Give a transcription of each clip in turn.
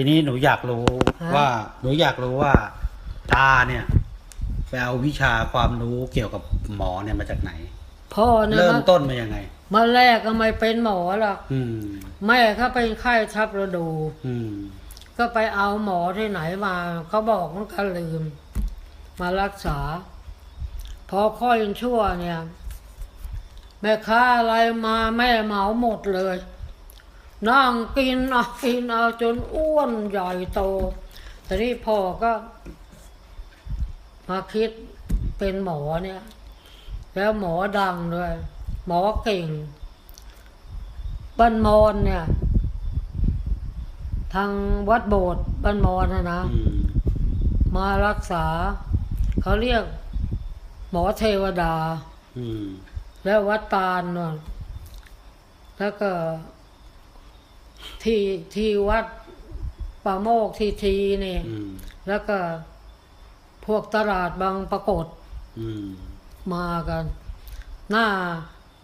ทีนี้หนูอยากรู้ฮะ ว่าหนูอยากรู้ว่า ตาเนี่ยไปเอาวิชาความรู้เกี่ยวกับหมอเนี่ยมาจากไหน พ่อเนี่ยเริ่มมาต้นมายังไง มาแรกก็ไม่เป็นหมอหรอกอืม แม่เขาเป็นไข้ทับฤดู อืม ก็ไปเอาหมอที่ไหนมาเขาบอกมันก็ลืม มารักษา พอค่อยชั่วเนี่ย แม่ค้าอะไรมาแม่เหมาหมดเลย นั่งกินเอากินเอาจนอ้วนใหญ่โตแต่นี่พ่อก็มาคิดเป็นหมอเนี่ย แล้วหมอดังด้วย หมอเก่งบ้านมอนเนี่ย ทางวัดโบสถ์บ้านมอนนะนะอืมมารักษา เขาเรียก หมอเทวดาอืมแล้ววัดตาลนนแล้วก็ ที่ที่วัดป่าโมกที่ทีนี่อืมแล้วก็พวกตลาดบางปรากฏอืมมากัน หน้า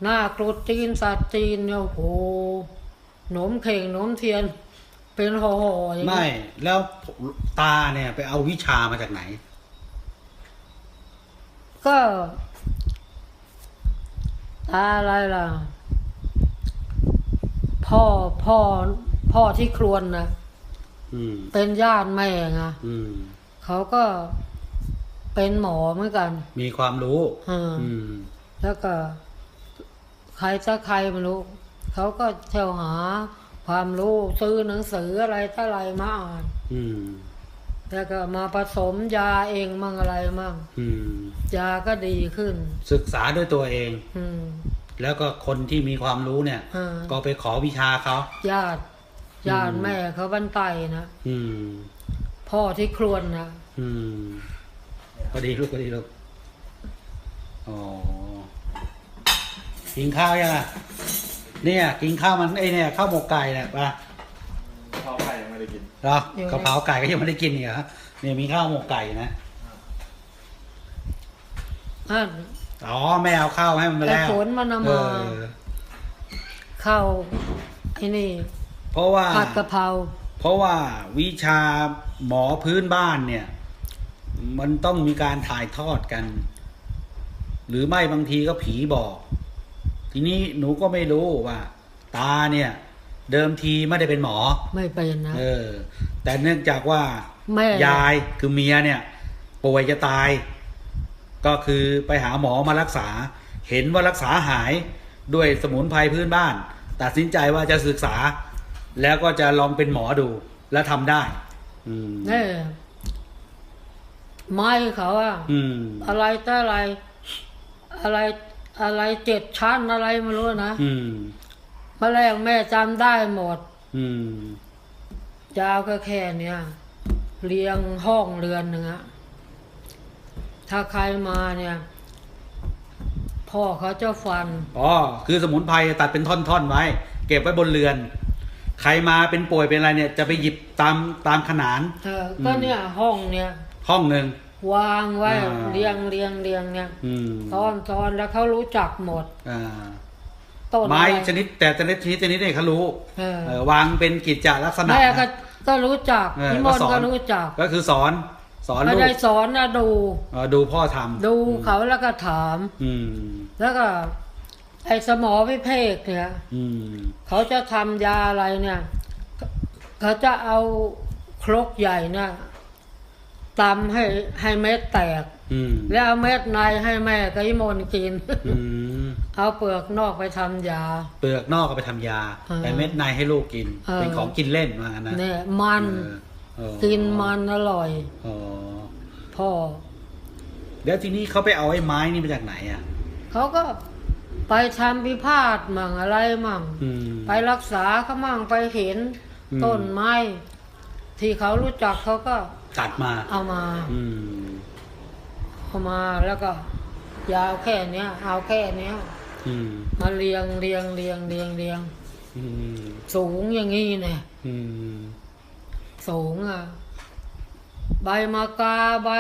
หน้ากรุดจีนสัตว์จีนเนี่ยโอ้โหหนมเข่งหนมเทียน เป็นห่อๆอย่างนี้ไม่ แล้วตาเนี่ย ไปเอาวิชามาจากไหน ก็ ตาอะไรล่ะ พ่อพ่อพ่อที่ครวนนะอืมเป็นญาติแม่ไงอืมเขาก็เป็นหมอเหมือนกัน มีความรู้อ่าอืมแล้วก็ ใครจะใครไม่รู้ เขาก็เที่ยวหาความรู้ซื้อหนังสืออะไรต่ออะไรมาอ่านอืมแล้วก็มาผสมยาเองมั่งอะไรมั่งอืมยาก็ดีขึ้น ศึกษาด้วยตัวเอง อืม แล้วก็คนที่มีความรู้เนี่ยอ่าก็ไปขอวิชาเขาญาติญาติแม่เขาบันไตนะอืม พ่อที่ครวนนะอืมก็ดีลูกก็ดีลูกอ๋อกินข้าวยังอะเนี่ย กินข้าวมันไอเนี่ยข้าวหมกไก่เนี่ยปะข้าวไข่ยังไม่ได้กินเหรอกะเพราไก่ก็ยังไม่ได้กินอีกเหรอเนี่ยมีข้าวหมกไก่นะอะ อ๋อแม่เอาข้าวให้มันมาไอ้แล้ว ฝนมันเอาเอมาอ เข้าไอ้นี่เพราะว่า ผัดกะเพราเพราะว่าวิชาหมอพื้นบ้านเนี่ย มันต้องมีการถ่ายทอดกัน หรือไม่บางทีก็ผีบอก ทีนี้หนูก็ไม่รู้ว่า ตาเนี่ย เดิมทีไม่ได้เป็นหมอ ไม่เป็นนะ เออ แต่เนื่องจากว่า แม่ ยายคือเมียเนี่ย ป่วยจะตาย ก็คือไปหาหมอมารักษา เห็นว่ารักษาหายด้วยสมุนไพรพื้นบ้าน ตัดสินใจว่าจะศึกษา แล้วก็จะลองเป็นหมอดูแล้วทำได้ อืมเนี่ยไม้เขาอะอืม อะไรต่ออะไร อะไรอะไรเจ็ดชั้นอะไรไม่รู้นะอืม มาแรกแม่จำได้หมด อืม ยาวก็แค่เนี้ยเรียงห้องเรือนหนึ่งอะ ถ้าใครมาเนี่ย พ่อเขาจะฟัน อ๋อ คือสมุนไพรตัดเป็นท่อนๆไว้ เก็บไว้บนเรือน ใครมาเป็นป่วยเป็นอะไรเนี่ย จะไปหยิบตามตามขนานเออก็เนี่ยห้องเนี่ย ห้องหนึ่งวางไว้อ่า เรียงเรียงเรียงเนี่ยอืมตอนตอนแล้วเขารู้จักหมดอ่าต้นไม้อะไรชนิดแต่ชนิดชนิดชนิดเนี่ยเขารู้เออเออวางเป็นกิจจลักษณะแม่ก็นะ ก็รู้จักเออพี่มก็นสต์อน ก็รู้จัก ก็คือสอน สอนไม่ลูกได้สอนนะดู เออดูพ่อทำดูเขาแล้วก็ถาม อืม แล้วก็ ไอ้สมอพิเภกเนี่ย อืม เขาจะทำยาอะไรเนี่ย เขาจะเอาครกใหญ่เนี่ยตำให้ให้เม็ดแตก อืม แล้วเอาเม็ดในให้แม่กับอิมนกิน อืม เอาเปลือกนอกไปทำยา เปลือกนอกก็ไปทำยา เออแต่เม็ดในให้ลูกกิน เออ เป็นของกินเล่นว่างั้นนะเนี่ยมัน เออเออ กินมันอร่อยอ๋อพ่อ แล้วทีนี้เขาไปเอาไอ้ไม้นี่มาจากไหนอะเขาก็ไปทำพิพาทมั่งอะไรมั่งอืมไปรักษาเขามั่งไปเห็นอืมต้นไม้ ที่เขารู้จักเขาก็ตัดมา เอามาอืมเอามาแล้วก็ยาวแค่เนี้ยเอาแค่เนี้ยอืมมาเรียงเรียงเรียงเรียงเรียงอืมสูงอย่างงี้เนี่ยอืม สูงอะใบมะกาใบ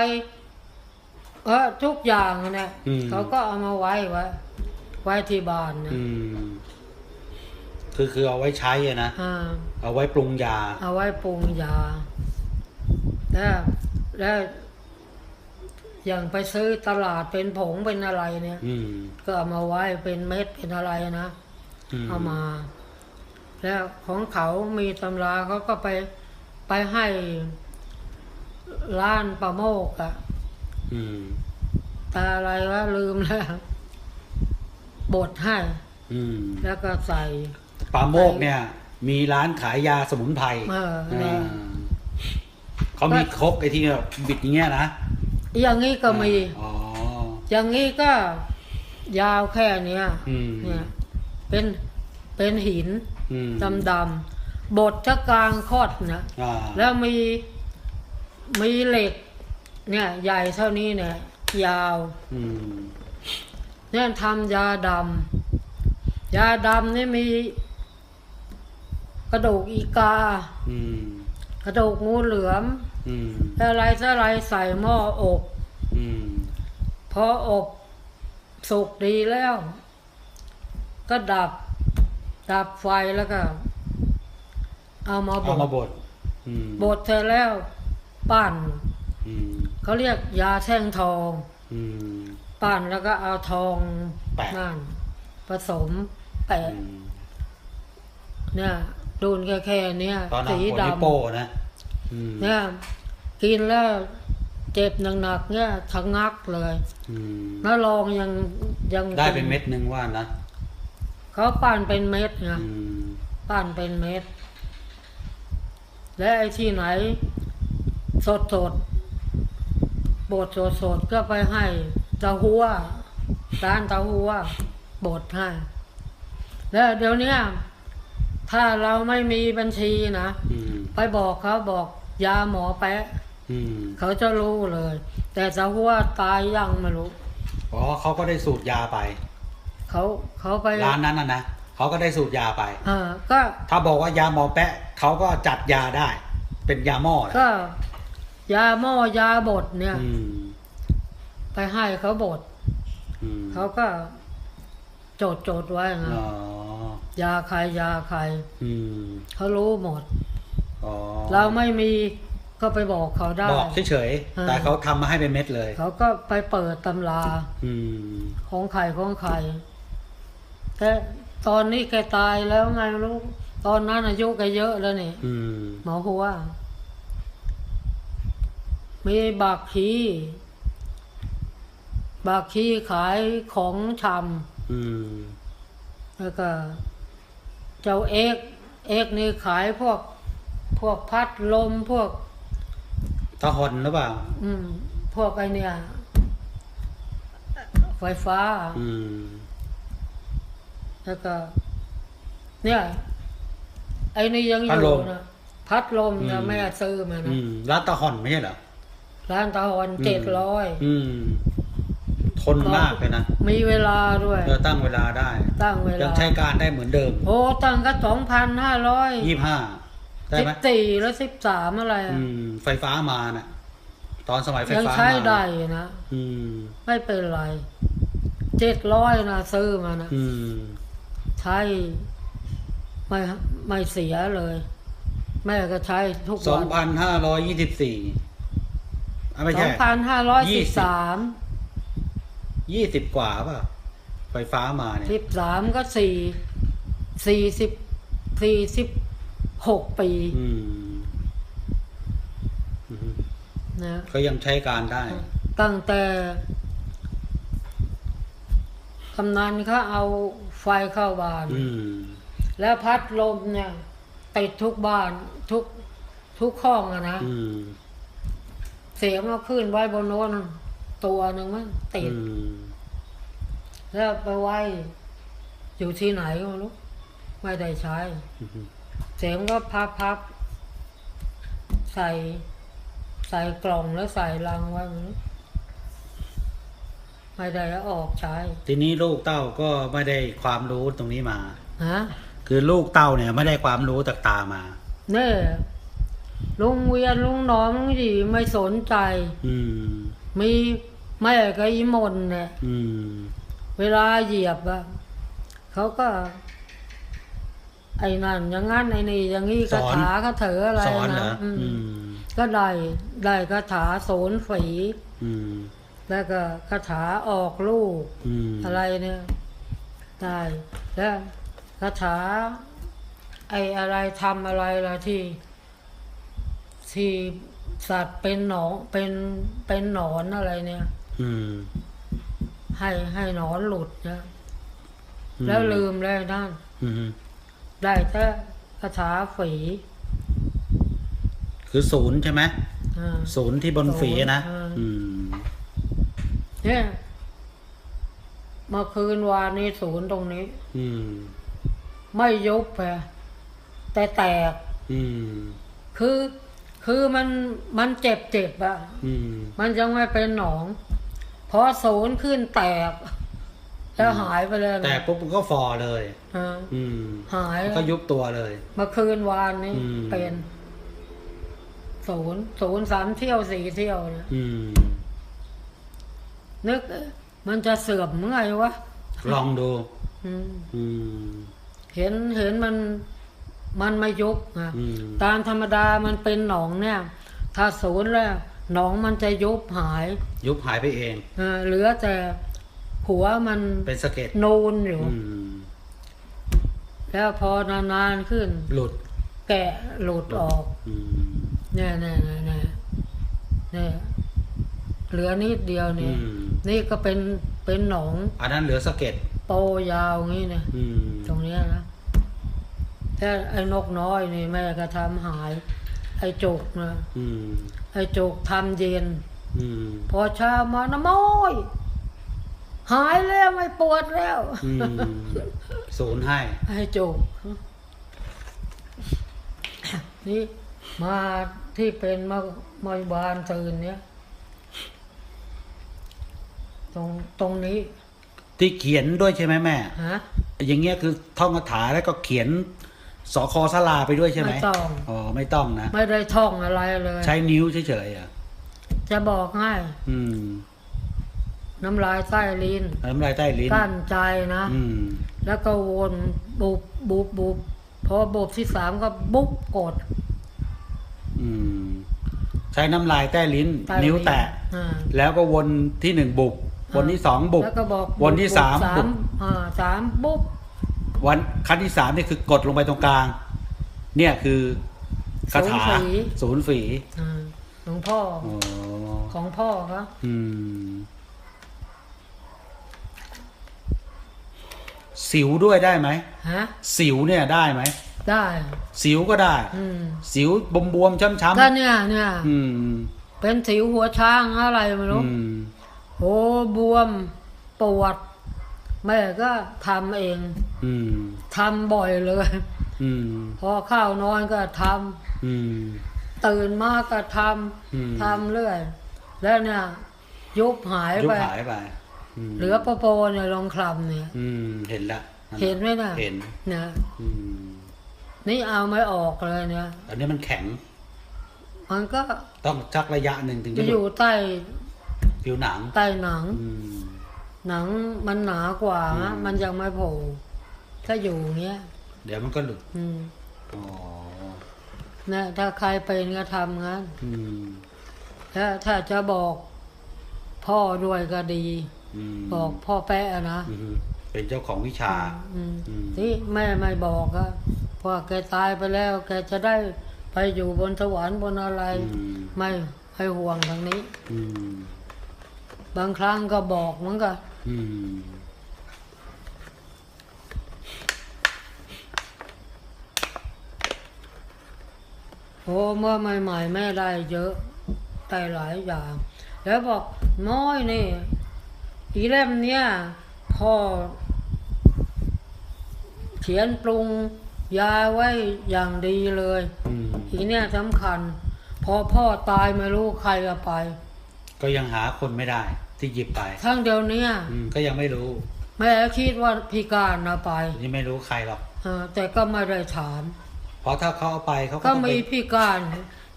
เออทุกอย่างเนี่ยอืม เขาก็เอามาไว้ไว้ไว้ที่บ้านนะอืม คือคือเอาไว้ใช้อะนะ อ่า เอาไว้ปรุงยา เอาไว้ปรุงยา แล้วแล้วอย่างไปซื้อตลาดเป็นผงเป็นอะไรเนี่ย อืมก็เอามาไว้เป็นเม็ดเป็นอะไรนะเอามา แล้วของเขามีตำราเขาก็ไป ไปให้ร้านประโมกอะอืมแต่อะไรวะลืมแล้วบดให้ อืมแล้วก็ใส่ ปาโมกเนี่ย มีร้านขายยาสมุนไพรเออเนี่ยอ่าเขามีครกไอ้ที่แบบบิดอย่างเงี้ยนะอย่างนี้ก็มี อ๋อ อย่างนี้ก็ยาวแค่เนี้ยอืม เนี่ยเป็นเป็นหินอืมดำดำๆ บดจะกลางคอดนะอ่าแล้วมีมีเหล็ก เนี่ย ใหญ่เท่านี้เนี่ย ยาว อืมเนี่ยทำยาดำยาดำนี่มีกระดูกอีกา อืมกระดูกงูเหลือมอืมอะไรต่ออะไรใส่หม้ออบ อืมพออบสุกดีแล้ว ก็ดับ ดับไฟแล้วก็ เอามาบเอาดมาบดอืมบดเสร็จแล้วปั้นอืมเขาเรียกยาแท่งทอง อืม ปั้นแล้วก็เอาทองแปะ นั่นผสมแปะอืมเนี่ยดูนแค่แค่เนี้ยตอนนั้นสีคนดนิโป้นะอืมำเนี่ยกินแล้วเจ็บหนักๆเนี่ยชะงักเลย อืมแล้วลองยังยังได้เป็นเม็ดหนึ่งว่านะเขาปั้นเป็นเม็ดไงอืมปั้นเป็นเม็ด และไอ้ที่ไหน สดสดๆบดสดสดๆก็ไปให้ตาหัวร้านตาหัวบดให้ แล้วเดี๋ยวเนี้ยถ้าเราไม่มีบัญชีนะอืมไปบอกเขาบอกยาหมอแปะอืมเขาจะรู้เลย แต่ตาหัวตายยังไม่รู้อ๋อเขาก็ได้สูตรยาไป เขาเขาไปร้านนั้นนะนะ เขาก็ได้สูตรยาไป เออก็ถ้าบอกว่ายาหมอแปะเขาก็จัดยาได้ เป็นยาหม้อแหละก็ ยาหม้อยาบดเนี่ย อืมไปให้เขาบดอืมเขาก็จดจดไว้นะอ๋อยาใครยาใครอืมเขารู้หมด อ๋อเราไม่มีก็ไปบอกเขาได้ บอกเฉยอ่าๆแต่เขาทำมาให้เป็นเม็ดเลย เขาก็ไปเปิดตำราอืมของใครของใครแต่ ตอนนี้แกตายแล้วไงลูกตอนนั้นอายุแกเยอะแล้วนี่อืม หมอหัวมีบักขีบักขีขายของชำอืมแล้วก็ เจ้าเอกเอกนี่ขายพวกพวกพัดลมพวกตะหอนหรือเปล่า อืม พวกไอเนี่ย ไฟฟ้า อืม แล้วก็ เนี่ย ไอ้นี่ยังอยู่นะพัดลมนะแม่ซื้อมาอืนะมร้านตะหอนไม่ใช่เหรอร้านตะวันเจ็ดร้อยอืมทนมากเลยนะ มีเวลาด้วยเออตั้งเวลาได้ ตั้งเวยัลาใช้การได้เหมือนเดิม โอ้ตั้งก็สองพันห้าร้อยยี่ห้าได้สิไหมบสี่แล้วสิบสามอะไรอะอืมไฟฟ้ามาน่ะ ตอนสมัยไฟยังฟ้าใช้มาได้นะ อืม ไม่เป็นไร เจ็ดร้อยนะซื้อมานะ อืม ใช้ไม่ไม่เสียเลย แม่ก็ใช้ทุกสอวังนพันห้าร้อยยี่สิบสี่ไม่สอใช่งพันห้าร้อยยี่สิบสิบสามยี่สิบกว่าป่ะ ไฟฟ้ามาเนี่ย สิบสามก็สี่สี่สิบสี่สิบหกปีอืมอืมนะก็ยังใช้การได้ ตั้งแต่กำนันเขาเอา ไฟเข้าบ้านอืมแล้วพัดลมเนี่ยติดทุกบ้านทุกทุกห้องอะนะอืมเสียงเอาขึ้นไว้บนโน้นตัวหนึ่งมั้งติดอืมแล้วไปไว้ อยู่ที่ไหนก็ไม่รู้ไม่ได้ใช้อืมเสียงก็พับพับใส่ใส่กล่องแล้วใส่ลังไว้ไม่รู้ ไม่ได้เอาออกใช้ทีนี้ลูกเต้าก็ไม่ได้ความรู้ตรงนี้มา ฮะคือลูกเต้าเนี่ยไม่ได้ความรู้จากตามา เนี่ยลุงเวียนลุงหนอมลุงหยีไม่สนใจ อืม มีแม่กับอีมนเนี่ย อืม เวลาเหยียบอะเขาก็ ไอ้นั่นอย่างงั้นไอ้นี่อย่างงี้สคาอน ถาคาเถออะไรสอนเหรอนะอืมอืม ก็ได้ได้คาถาโสนฝี อืม แล้วก็คาถาออกลูกอืมอะไรเนี่ยได้แล้วคาถาไอ้อะไรทำอะไรล่ะที่ ที่สัตว์เป็นหนองเป็นเป็นหนอนอะไรเนี่ย อืมให้ให้หนอนหลุดนะอืมแล้วลืมแล้วนั่นอืมได้แต่คาถาฝีคือศูนย์ใช่ไหมอ่าศูนย์ที่บนฝีนะศูนย์อืม เนี่ยเมื่อคืนวานนี้ศูนย์ตรงนี้ อืม ไม่ยุบไปแต่แตก อืม คือคือมันมันเจ็บเจ็บอะอืม มันยังไม่เป็นหนองพอศูนย์ขึ้นแตก แล้วหายไปเลยนะแต่ปุ๊บมันก็ฟอเลยอ่าอืมหายก็ยุบตัวเลย เมื่อคืนวานนี้อืม เป็นศูนย์ศูนย์สามเที่ยวสี่เที่ยวเนี่ยอืม นึกเอ๊ะมันจะเสื่อมเมื่อไงวะลองดูอืมอืมเห็นเห็นมันมันไม่ยุบนะอืมตามธรรมดามันเป็นหนองเนี่ย ถ้าศูนย์แล้วหนองมันจะยุบหายยุบหายไปเอง เออเหลือแต่หัวมันเป็นสะเก็ดนูนอยู่ อืมแล้วพอนานๆขึ้น หลุดแกะหลุดออก อืมเนี่ยเนี่ยเนี่ยเนี่ยเนี่ยเหลือนิดเดียวอืเนี่ยม นี่ก็เป็นเป็นหนองอันนั้นเหลือสะเก็ดโตยาวงี้เนี่ยอืมตรงเนี้ยนะถ้าไอ้นกน้อยนี่แม่ก็ทำหาย ไอ้จุกนะอืมไอ้จุกทำเย็น อืมพอเช้ามานะโมยหายแล้วไม่ปวดแล้ว อืมศูนย์ให้ ไอ้จุกนี่มาที่เป็นมามาบานตื่นเนี้ย ตรงตรงนี้ ที่เขียนด้วยใช่ไหมแม่ ฮะ อย่างเงี้ยคือท่องคาถาแล้วก็เขียนสอคอสลาไปด้วยใช่ไหมไม่ต้อง อ๋อไม่ต้องนะ ไม่ได้ท่องอะไรเลย ใช้นิ้วเฉยๆอะ จะบอกให้อืมน้ำลายใต้ลิ้นน้ำลายใต้ลิ้น กั้นใจนะ อืม แล้วก็วนบุบบุบบุบพอบุบที่สามก็บุ๊บกดอืม ใช้น้ำลายใต้ลิ้น ใต้นิ้วแตะ อ่าแล้วก็วนที่หนึ่งบุบ วนที่สองบุบแล้วก็บอกวนที่สามสาบุมบอ่าสามบุ๊บวันขั้นที่สามนี่คือกดลงไปตรงกลาง เนี่ยคือคาถาศูนย์ฝีอ่าหลวงพ่ออ๋อของพ่อเขาอืมสิวด้วยได้ไหมฮะสิวเนี่ยได้ไหมได้ สิวก็ได้อืมสิวบวมบวมๆช้ำก็เนี่ยเนี่ยๆอืมเป็นสิวหัวช้างอะไรไม่รู้อืม โหบวมปวด แม่ก็ทำเองอืมทำบ่อยเลยอืมพอเข้านอนก็ทำอืมตื่นมาก็ทอืมำทำเรื่อย แล้วเนี่ยยุบหายยุบไปหายไปมเหลือโปโปเนี่ยลองคลำเนี่ยอืมเห็นละเห็นไหมน่ะเห็นเนี่ยอืมนี่เอาไม่ออกเลยเนี่ยอันนี้มันแข็ง มันก็ต้องชักระยะหนึ่งถึงจะจะอหลุยู่ดใต้ ผิวหนังใต้หนัง อืมหนังมันหนากว่าอืมมันยังไม่โผล่ถ้าอยู่อย่างเงี้ย เดี๋ยวมันก็หลุดอืมอ๋อเนี่ยถ้าใครเป็นก็ทำงั้น อืมถ้าถ้าจะบอกพ่อด้วยก็ดี อืมบอกพ่อแปะนะอืมเป็นเจ้าของวิชา อืมอืม ที่แม่ไม่บอกอะเพราะว่าแกตายไปแล้ว แกจะได้ไปอยู่บนสวรรค์บนอะไร อืมไม่ให้ห่วงทางนี้ อืม บางครั้งก็บอกเหมันก็อืมโอ้เมื่อใหม่ๆแม่ได้เยอะได้หลายอย่าง แล้วบอกน้อยนี่อีเล่มเนี้ยพ่อเขียนปรุงยาไว้อย่างดีเลยอืมอีเนี่ยสำคัญ พอพ่อตายไม่รู้ใครเอาไป ก็ยังหาคนไม่ได้ ที่หยิบไปทั้งเดียวเนี้ยอืมก็ยังไม่รู้ แม่คิดว่าพิการเอาไปยังไม่รู้ใครหรอกเออแต่ก็ไม่ได้ถาม เพราะถ้าเขาเอาไปเขาก็ก็ต้องไปมีพิการ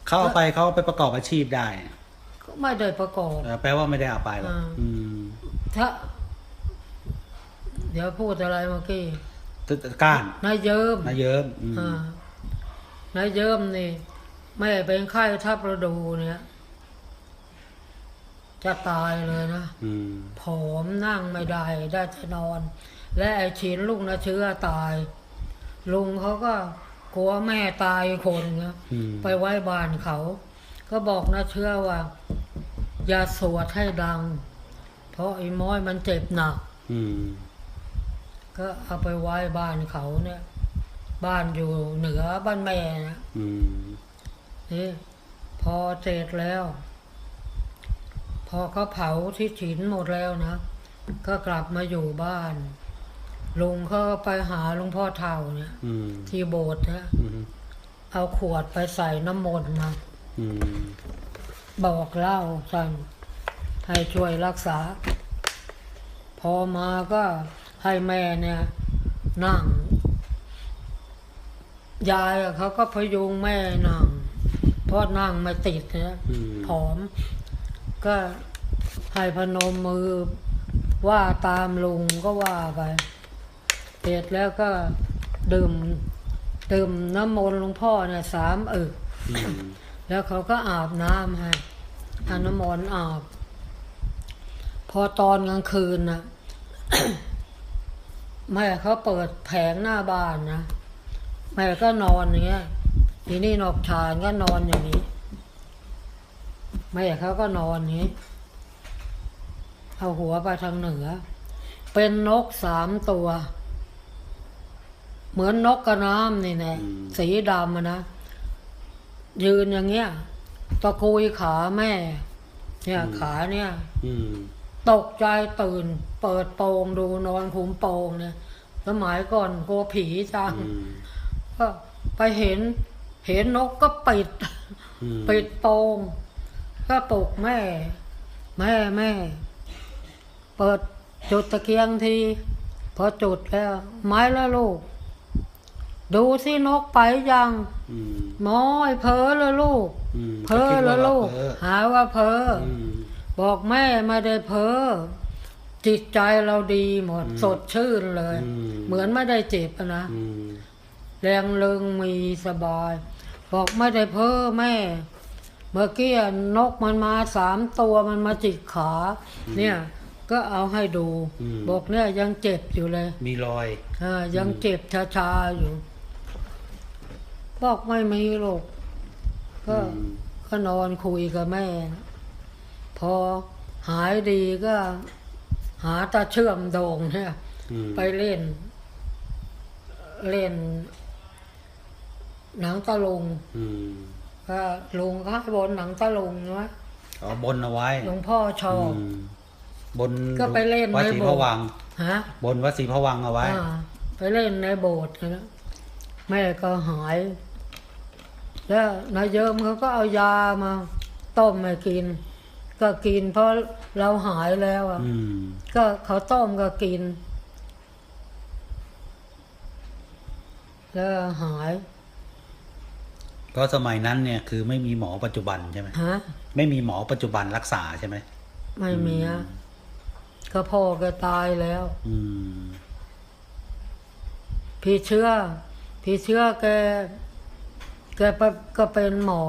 เขาเอาไปเขาไปประกอบอาชีพได้ก็ไม่ได้ประกอบ เออแปลว่าไม่ได้เอาไปหรอกอ่า อืมถ้า เดี๋ยวพูดอะไรเมื่อกี้ก้านนายเยิ้มนะเยิ้มอืมอ่านายเยิ้มนี่แม่เป็นไข้ทับระดูเนี่ย จะตายเลยนะอืมผอมนั่งไม่ได้ได้แต่นอน และไอ้ชินลูกนะเชื้อตาย ลุงเขาก็กลัวแม่ตายคนนะอืมไปไว้บ้านเขา ก็บอกนะเชื่อว่า อย่าสวดให้ดัง เพราะไอ้ม้อยมันเจ็บหนัก อืมก็เอาไปไว้บ้านเขาเนี่ย บ้านอยู่เหนือบ้านแม่นะอืมนี่พอเสร็จแล้ว พอเขาเผาที่ฉินหมดแล้วนะ ก็กลับมาอยู่บ้านลุงเขาก็ไปหาหลุงพ่อเท่าเนี่ยอืมที่โบสถ์นะอืมเอาขวดไปใส่น้ำมนต์มาอืมบอกเล่าสั่นให้ช่วยรักษา พอมาก็ให้แม่เนี่ย นั่ง ยายอะเขาก็พยุงแม่นั่งเพราะนั่งไม่ติดนะอืมผอม ก็ให้พนมมือว่าตามลุงก็ว่าไปเสร็จแล้วก็ดื่มดื่มน้ำมนต์หลวงพ่อเนี่ยสามอึกอืมแล้วเขาก็อาบน้ำให้อาน้ำมนต์อาบ พอตอนกลางคืนน่ะแม่เขาเปิดแผงหน้าบ้านนะแม่ก็นอนอย่างเงี้ยทีนี่นอกชานก็นอนอย่างนี้ แม่เขาก็นอนอย่างนี้ เอาหัวไปทางเหนือ เป็นนกสามตัว เหมือนนกกระน้ำนี่แน่สีดำอะนะยืนอย่างเงี้ยตะกุยขาแม่ เนี่ยขาเนี่ยอืมตกใจตื่น เปิดโปงดูนอนคุมโปงเนี่ยสมัยก่อนกลัวผีจังอืมก็ไปเห็น เห็นนกก็ปิดอืมปิดโปง ก็ปลุกแม่ แม่แม่ เปิดจุดตะเกียงที พอจุดแล้ว ไม้แล้วลูก ดูสินกไปยังอืมหมอยเพ้อแล้วลูก อืมเพ้อแล้วลูกเพ้อหาว่าเพ้อออืม บอกแม่ไม่ได้เพ้อจิตใจเราดีหมดอืมสดชื่นเลย อืม เหมือนไม่ได้เจ็บอะนะ อืมแรงเริงมีสบาย บอกไม่ได้เพ้อแม่เมื่อกี้นกมันมาสามตัวมันมาจิกขา เนี่ยก็เอาให้ดู บอกเนี่ยยังเจ็บอยู่เลย มีรอยอ่ายังเจ็บชาๆอยู่ บอกไม่มีหรอกก็อืมก็นอนคุยกับแม่นะพอหายดีก็ หาตาเชื่อมโด่งเนี่ยอืมไปเล่น เล่น หนังตะลุงอืม ก็ลุงก็ให้บนหนังตะลุงนะเอาบนเอาไว้หลวงพ่อชอบอืมบนก็ไปเล่นวัดในศรีโบพสถ์ระวังฮะ บนวัดศรีพระวังเอาไว้อ่าไปเล่นในโบสถ์นะแม่ก็หาย แล้วนายเยิมเขาก็เอายามาต้มมากิน ก็กิน เพราะเราหายแล้วอะอืมก็เขาต้มก็กิน แล้วหาย ก็สมัยนั้นเนี่ยคือไม่มีหมอปัจจุบันใช่ไหมฮะไม่มีหมอปัจจุบันรักษาใช่ไหมไม่มีอะก็พ่อแกตายแล้ว อืม พี่เชื่อ พี่เชื่อแกแกไปก็เป็นหมอ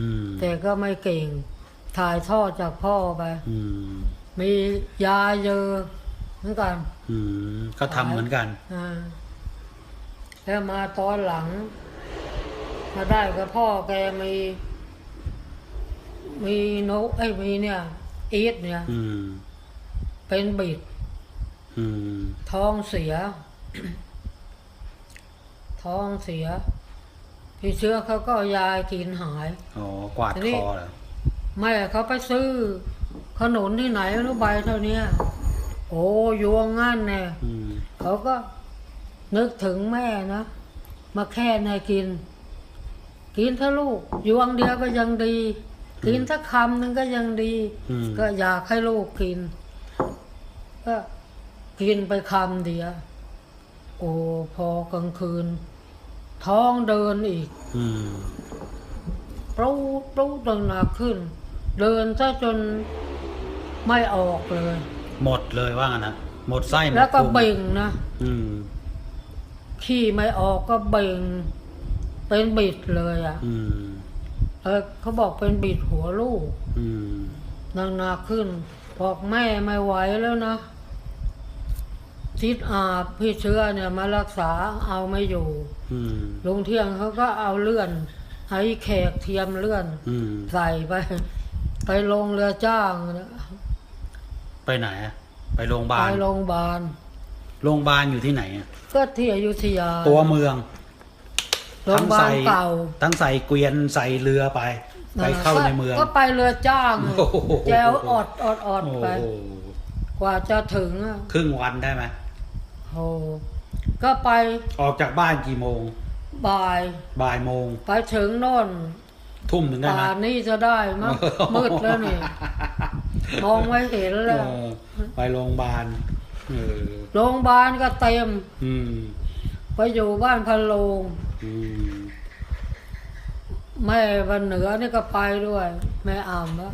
อืมแต่ก็ไม่เก่ง ถ่ายทอดจากพ่อไป อืมมียาเยอะเหมือนกันอืมก็ทำเหมือนกัน อ่าแล้วมาตอนหลัง มาได้กับพ่อแกมี มีนกไอ้ยมีเนี่ยอีทเนี่ย อืม เป็นบิดอืม ท้องเสีย ท้องเสีย พี่เชื้อเขาก็เอายากินหาย อ๋อ กวาดทีนี้คอเหรอแม่เขาไปซื้อ ขนุนที่ไหนไม่รู้ใบเท่าเนี้ยโอ้ยวงงั้นแน่อืม เขาก็นึกถึงแม่นะ มาแค่ให้กิน กินถ้าลูกยวงเดียวก็ยังดี กินถ้าคำหนึ่งก็ยังดี อืม ก็อยากให้ลูกกิน ก็กินไปคำเดียวโอ้พอกลางคืน ท้องเดินอีก อืม ปรูดปรูดหนักขึ้น เดินซะจนไม่ออกเลย หมดเลยว่างั้นนะหมดไส้หมดแล้วก็พุงเบ่งนะ อืม ขี้ไม่ออกก็เบ่ง เป็นบิดเลยอะอืมเออเขาบอกเป็นบิดหัวลูกอืมหนักๆขึ้นบอกแม่ไม่ไหวแล้วนะทิศอาบพี่เชื้อเนี่ยมารักษาเอาไม่อยู่อืมลุงเที่ยงเขาก็เอาเลื่อนไอ้แขกเทียมเลื่อน อืมใส่ไป ไปลงเรือจ้างนะไปไหนอะไปโรงพยาบาไปลโรงพยาบาลโรงพยาบาลอยู่ที่ไหนอะก็ที่อยุธยาตัวเมือง โรงพยาบาลเก่า ทั้งใส่เกวียนใส่เรือไป ไปเข้าในเมือง ก็ไปเรือจ้างโอ้โห แจวอดอดอดโอ้ไป โหกว่าจะถึงอะครึ่งวันได้ไหมโอ้ก็ไปออกจากบ้านกี่โมง บ่ายบ่ายโมงไปถึงโน่นทุ่มหนึ่งได้ไหมป่านนี้จะได้มั้งมืดแล้วนี่มองไม่เห็นเอแล้วอไปโรงพยาบาลเออโรงพยาบาลก็เต็ม อืม ไปอยู่บ้านพันโลงอืม แม่วันเหนือนี่ก็ไปด้วย แม่อ่ำวะ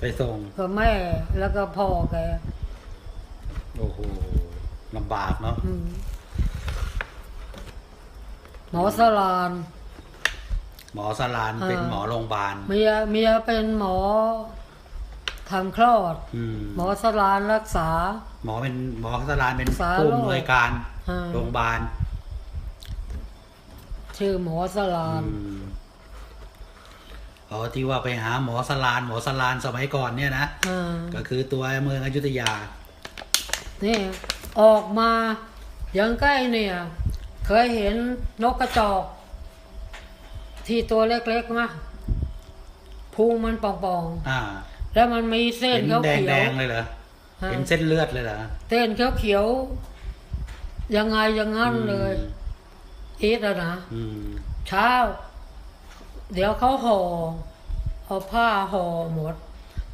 ไปส่งก็แม่แล้วก็พ่อแกโอ้โหลำบากเนาะอืมหมอสลานหมอสลานเออเป็นหมอโรงพยาบาลเมียเมียเป็นหมอทำคลอดอืมหมอสลานรักษา หมอเป็นหมอสลานเป็นสาผู้โรคอำนวยการอ่าโรงพยาบาล ชื่อหมอสลานอืมอ๋อที่ว่าไปหาหมอสลาน หมอสลานสมัยก่อนเนี่ยนะอ่าก็คือตัวเมืองอยุธยานี่ออกมายังใกล้เนี่ย เคยเห็นนกกระจอก ที่ตัวเล็กๆมะพุงมันป่องอ่าๆแล้วมันมีเส้นเห็นเขียวแดงเขีแดยวงๆเลยเหรอเห็นเส้นเลือดเลยเหรอเส้นเขียวเขียวๆยังไงอย่างงั้นเลย อีทอะนะอืมเช้า เดี๋ยวเขาห่อเอาผ้าห่อหมด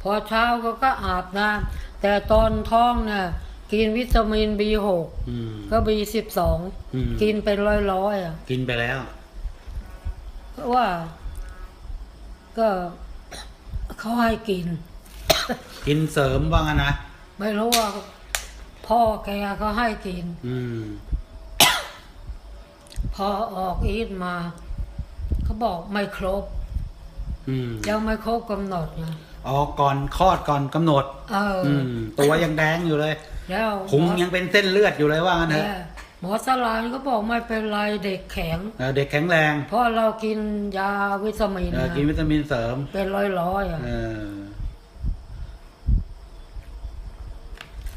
พอเช้าเขาก็อาบน้ำแต่ตอนท้องเนี่ยกินวิตามิน B6 อืมก็ B12 อืมกินเป็นร้อยๆอะ กินไปแล้วเพราะว่า ก็เขาให้กิน กินเสริมว่างั้นนะ ไม่รู้ว่า พ่อแกเขาให้กิน อืม พอออกอีทมาเขาบอกไม่ครบอืมยังไม่ครบกำหนดไงออกก่อนคลอดก่อนกำหนดเออออืม ตัวยังแดงอยู่เลยแล้วพุงยังเป็นเส้นเลือดอยู่เลยว่างั้นเถอะแม่หมอสลานก็บอกไม่เป็นไรเด็กแข็ง เออเด็กแข็งแรงเพราะเรากินยาวิตามินเออนะกินวิตามินเสริม เป็นร้อยๆอะเออ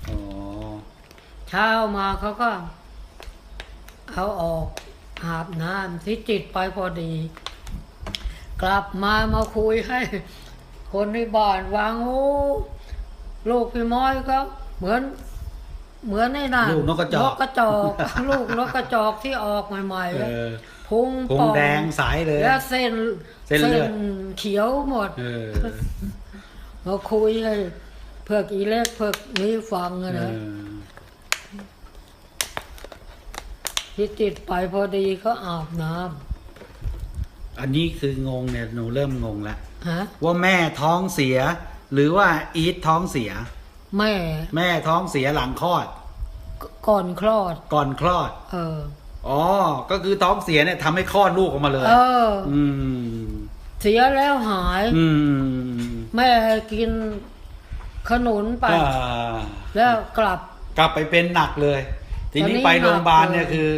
อ๋อเช้ามาเขาก็ เอาออก อาบน้ำที่จิตไปพอดี กลับมามาคุยให้ คนในบ้านวางโอ้ลูกพี่ม้อยก็เหมือน เหมือนในนั่นลูกนกกระจอกกระจอก ลูกนกกระจอกที่ออกใหม่ๆเออะอพุงพุงป่องแดงใสเลย แล้วเส้นเส้นเลือด เขียวหมด เออมาคุยให้เพื่อกอีเล็กเพื่อกนี้ฟังอะเอนะอ ที่ติดไปพอดีก็อาบน้อันนี้คืองงเนี่ยหนูเริ่มงงแล้วำฮะว่าแม่ท้องเสีย หรือว่าอีทท้องเสีย แม่แม่ท้องเสียหลังคลอด ก่อนคลอด ก่อนคลอด เออ อ๋อ ก็คือท้องเสียเนี่ยทำให้คลอดลูกออกมาเลยเออ อืม เสียแล้วหาย อืมแม่ให้กินขนุนไป อ่าแล้วกลับกลับไปเป็นหนักเลย ทีตอนนี้นี้ไปโรงพยาบาลหนักเลยเนี่ยคือ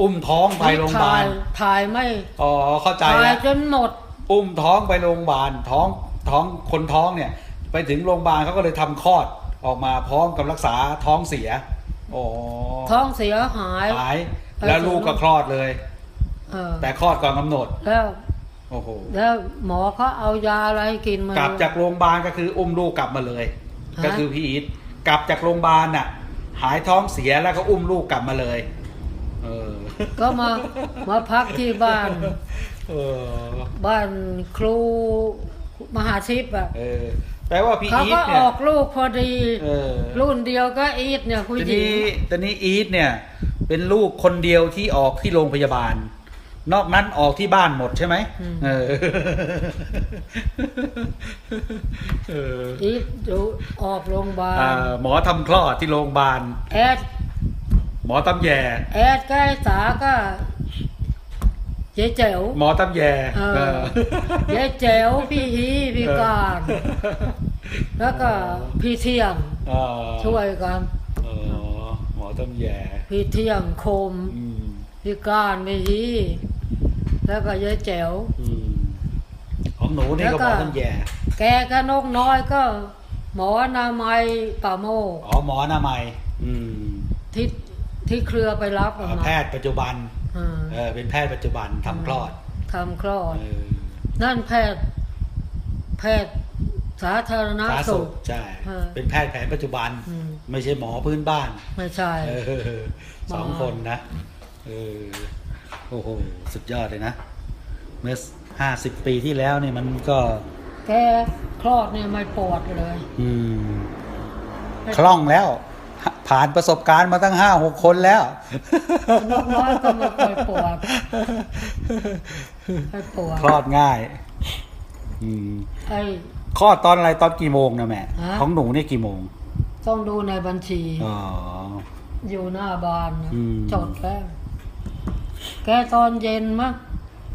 อุ้มท้องไปโรงพยาบาลถ่ถ่ายไม่อ๋อเข้าใจถ่ายแล้วจนหมด อุ้มท้องไปโรงพยาบาลท้องท้องคนท้องเนี่ย ไปถึงโรงพยาบาลเขาก็เลยทำคลอดออกมาพร้อมกับรักษาท้องเสียอ๋อท้องเสียหายหาย แล้วลูกก็คลอดเลยเออแต่คลอดก่อนกำหนดแล้วโอ้โหแล้วหมอเขาเอายาอะไรให้กินมากลับจากโรงพยาบาลก็คืออุ้มลูกกลับมาเลยฮะก็คือพี่อีทกลับจากโรงพยาบาลน่ะ หายท้องเสียแล้วก็อุ้มลูกกลับมาเลย เออ ก็มามาพักที่บ้าน เออ บ้านครูมหาชิปอะเออแปลว่าพี่เขาอีก็ทอเนี่ย อกลูกพอดี เออ รุ่นเดียวก็อีทเนี่ยผู้ตอนหญิงนี้ตอนนี้อีทเนี่ย เป็นลูกคนเดียวที่ออกที่โรงพยาบาล นอกนั้นออกที่บ้านหมดใช่ไหมเออเอออีทดูออกโรงพยาบาลอ่าหมอทำคลอดที่โรงพยาบาลแอดหมอตำแยแอดใกล้สาก็เจ๊เจ๋วหมอตำแยเออเออเจ๊เจ๋วพี่ฮีพี่การ แล้วก็พี่เที่ยงเออช่วยกันเออหมอตำแยพี่เที่ยงคมอืมพี่การพี่ฮี แล้วก็เจ๊เจ๋ว อืมของหนูนี่ก็หมอตำแยแกก็นกน้อยก็ หมออนามัยป่าโมกอ๋อหมออนามัยอืมที่ที่เครือไปรับออกมาแพทย์ปัจจุบันอ่าเออเป็นแพทย์ปัจจุบันทำคลอดทำคลอด เออนั่นแพทย์ แพทย์สาธารณสาธารณสุสุข ขใช่เออเป็นแพทย์แผนปัจจุบัน อืม ไม่ใช่หมอพื้นบ้าน ไม่ใช่ เออสองคนนะเออ โอ้โห สุดยอดเลยนะ เมื่อห้าสิบปีที่แล้วนี่มันก็ แกคลอดเนี่ยไม่ปวดเลย อืม คล่องแล้ว ผ่านประสบการณ์มาตั้งห้าหกคนแล้วนกน้อยก็ไม่เคยปวดไม่ปวด คลอดง่าย อืมไอ้คลอดตอนอะไรตอนกี่โมงนะแม่ ฮะ ของหนูนี่กี่โมง ต้องดูในบัญชี อ๋อ อยู่หน้าบ้านนะอืม จดแล้ว แกตอนเย็นมั้ง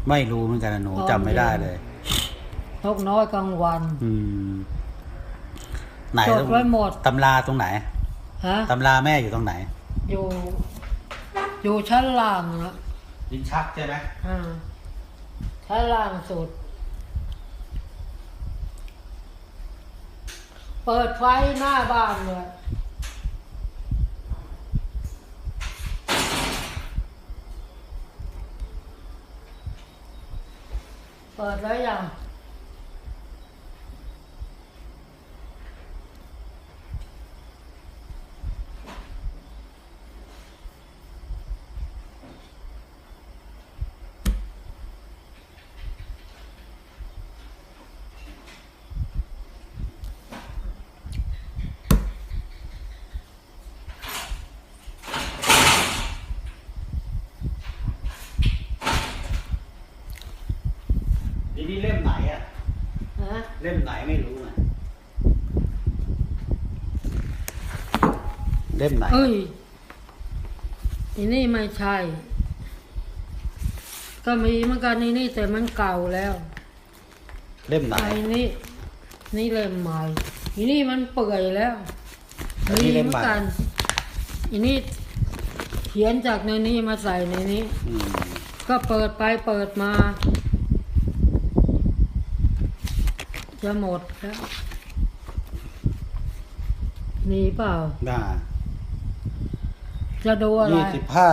ไม่รู้เหมือนกันนะหนูตอนจำไม่ได้เลย นกน้อยกลางวัน อืม ไหนจดไว้หมด ตำราตรงไหนฮะ ตำราแม่อยู่ตรงไหน อยู่ อยู่ชั้นล่างนะลิ้นชักใช่ไหมอ่าชั้นล่างสุด เปิดไฟหน้าบ้านเลย เปิดแล้วยัง นี่นี่เล่มไหนอะ ฮะ เล่มไหนไม่รู้นะเล่มไหน เอ้ยอันนี่ไม่ใช่ ก็มีเหมือนกันนี่นี่แต่มันเก่าแล้วเล่มไหน ไอ้นี่ นี่เล่มใหม่อันนี่มันเปื่อยแล้วอันนี้มีเล่มเหมืใหม่อนกันอันนี้เขียนจากในนี้มาใส่ในนี้ อืมก็เปิดไปเปิดมา จะหมดแล้วมีเปล่า น่าจะดูอะไรยี่สิบห้า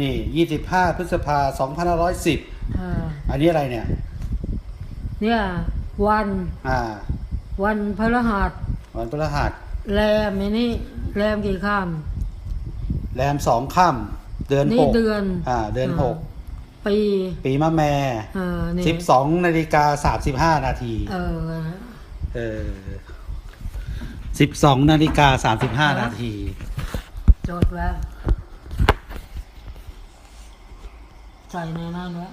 นี่ยี่สิบห้าพฤษภาสองพันห้าร้อยสิบอ่าอันนี้อะไรเนี่ย เนี่ย วัน อ่า วันพฤหัสวันพฤหัสแรมไอ้นี่แรมกี่ข้ามแรมสองค่ำเดือนนี่หกเดือน อ่า เดือนหก ปี ปีมะแม่เออนี่สิบสองนาฬิกาสามสิบห้านาที เออ เออสิบสองนาฬิกาสามสิบห้านาที จดแล้วใส่ในนั้นแล้ว